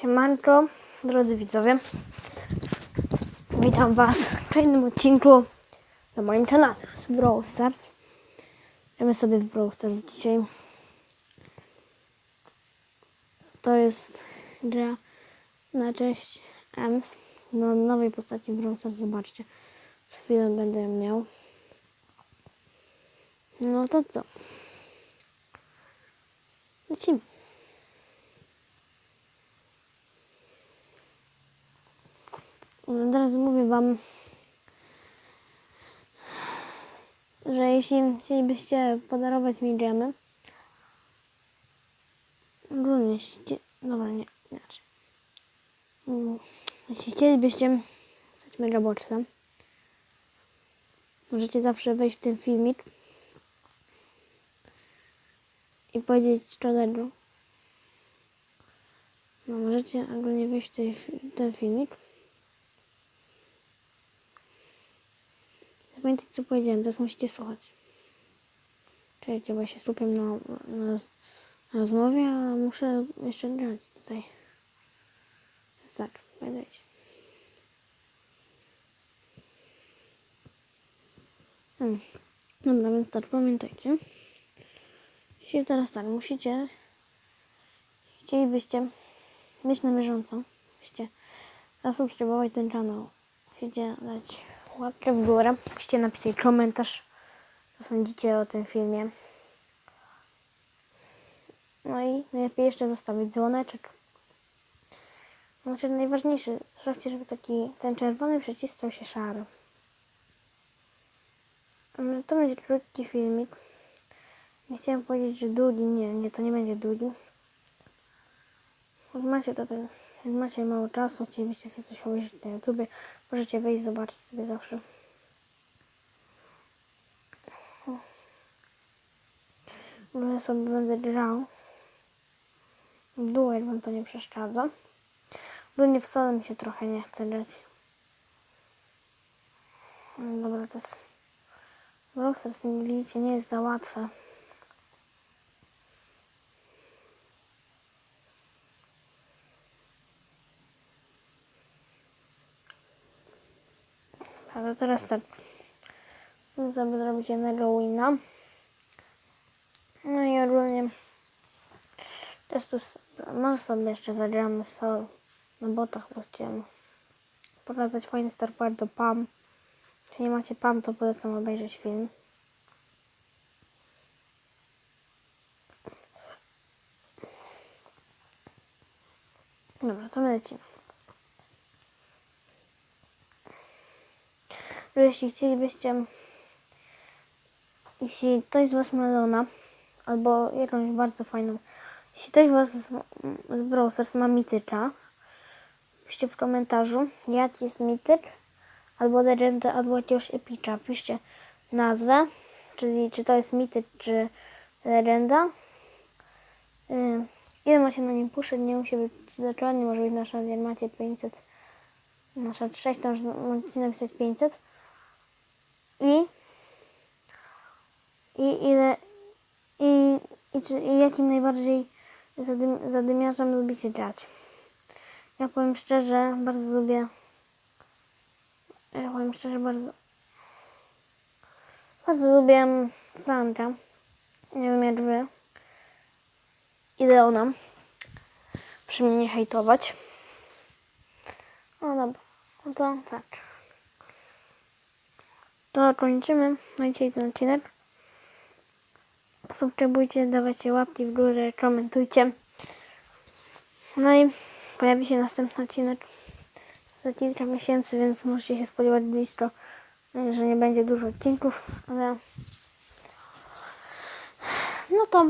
Siemanko, drodzy widzowie. Witam Was w kolejnym odcinku na moim kanale z Brawl Stars. Gramy sobie w Brawl Stars dzisiaj. To jest gra na cześć Ems. Na nowej postaci Brawl Stars, zobaczcie. Z chwilą będę ją miał. No to co? Lecimy. Teraz mówię Wam, że jeśli chcielibyście podarować mi gemy, ogólnie dobra, nie, inaczej. Mm, Jeśli chcielibyście stać mega boczem, możecie zawsze wejść w ten filmik i powiedzieć czarnego. No, możecie ogólnie wejść w ten filmik. Zapamiętajcie, co powiedziałem, teraz musicie słuchać. Bo ja się skupiam na, na, na rozmowie, a muszę jeszcze grać tutaj. Tak, pamiętajcie. Hmm. Dobra, więc tak, pamiętajcie. Jeśli teraz tak, musicie, chcielibyście być na bieżąco, musicie zasubskrybować ten kanał, musicie dać łapkę w górę, musicie napisać komentarz, co sądzicie o tym filmie. No i najlepiej jeszcze zostawić dzwoneczek. Znaczy najważniejsze, sprawdźcie, żeby taki ten czerwony przycisk stał się szary. Mm, To będzie krótki filmik. Nie chciałem powiedzieć, że długi. Nie, nie, to nie będzie długi. Macie to ten, jak macie mało czasu, chcielibyście sobie coś obejrzeć na YouTubie, możecie wejść, zobaczyć sobie zawsze. Bo ja sobie będę dół, jak wam to nie przeszkadza. Ogólnie wcale mi się trochę nie chce grać. Dobra, to jest... Brawl Stars, nie widzicie, nie jest za łatwe. Ale teraz tak. Żeby zrobić jednego wina. No i ogólnie też tu może sobie jeszcze zagramy sol na botach, bo chciałem pokazać fajny Star Power do PAM. Jeśli nie macie PAM, to polecam obejrzeć film. Dobra, to my lecimy. Jeśli chcielibyście, jeśli ktoś z Was ma Leona, albo jakąś bardzo fajną, jeśli ktoś z Was z, Stars ma mitycza, piszcie w komentarzu, jaki jest mityk, albo legenda, albo jakiegoś epicza. Piszcie nazwę, czyli czy to jest mityk, czy legenda. Yy, ile macie na nim puszek, nie musi być dokładnie, może być nasza, jak macie 500, nasza 6, to możecie napisać 500. I i ile i, i, czy, i jakim najbardziej zadym, zadymiarzem lubicie grać. Ja powiem szczerze, bardzo lubię ja powiem szczerze, bardzo bardzo lubię Franka. Nie wiem jak wy. I Leona. Przy mnie nie hejtować. No dobra. No to tak. To kończymy na dzisiaj ten odcinek. Subskrybujcie, dawajcie łapki w górę, komentujcie. No i pojawi się następny odcinek za kilka miesięcy, więc możecie się spodziewać blisko, że nie będzie dużo odcinków, ale no to.